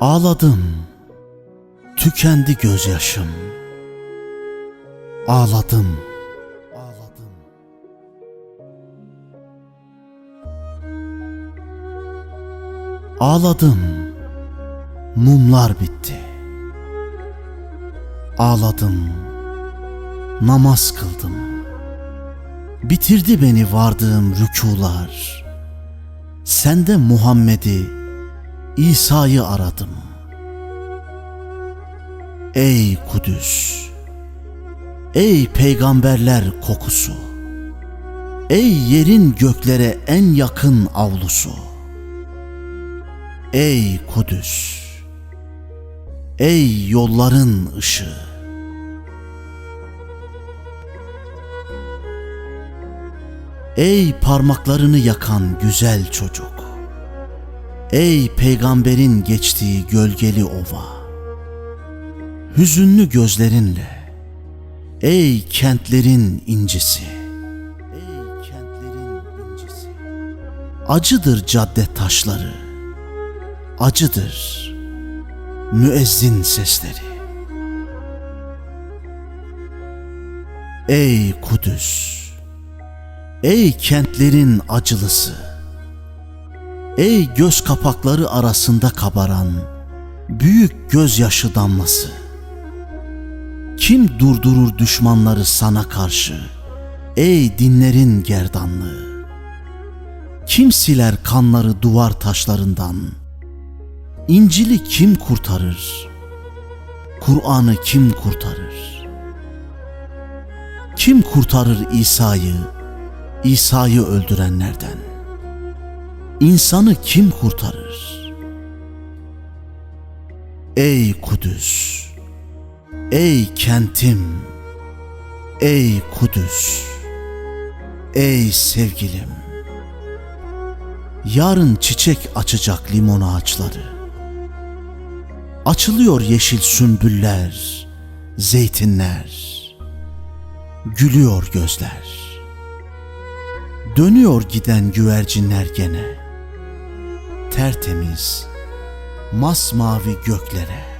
Ağladım, tükendi gözyaşım. Ağladım, ağladım. Ağladım, mumlar bitti. Ağladım, namaz kıldım. Bitirdi beni vardığım rükular. Sende Muhammed'i, İsa'yı aradım. Ey Kudüs! Ey peygamberler kokusu! Ey yerin göklere en yakın avlusu! Ey Kudüs! Ey yolların ışığı! Ey parmaklarını yakan güzel çocuk! Ey peygamberin geçtiği gölgeli ova! Hüzünlü gözlerinle, ey kentlerin incisi! Ey kentlerin incisi! Acıdır cadde taşları, acıdır müezzin sesleri. Ey Kudüs! Ey kentlerin acılısı! Ey göz kapakları arasında kabaran büyük gözyaşı damlası! Kim durdurur düşmanları sana karşı? Ey dinlerin gerdanlığı! Kim siler kanları duvar taşlarından? İncil'i kim kurtarır? Kur'an'ı kim kurtarır? Kim kurtarır İsa'yı, İsa'yı öldürenlerden? İnsanı kim kurtarır? Ey Kudüs! Ey kentim! Ey Kudüs! Ey sevgilim! Yarın çiçek açacak limon ağaçları. Açılıyor yeşil sümbüller, zeytinler. Gülüyor gözler. Dönüyor giden güvercinler gene. Tertemiz, masmavi göklere.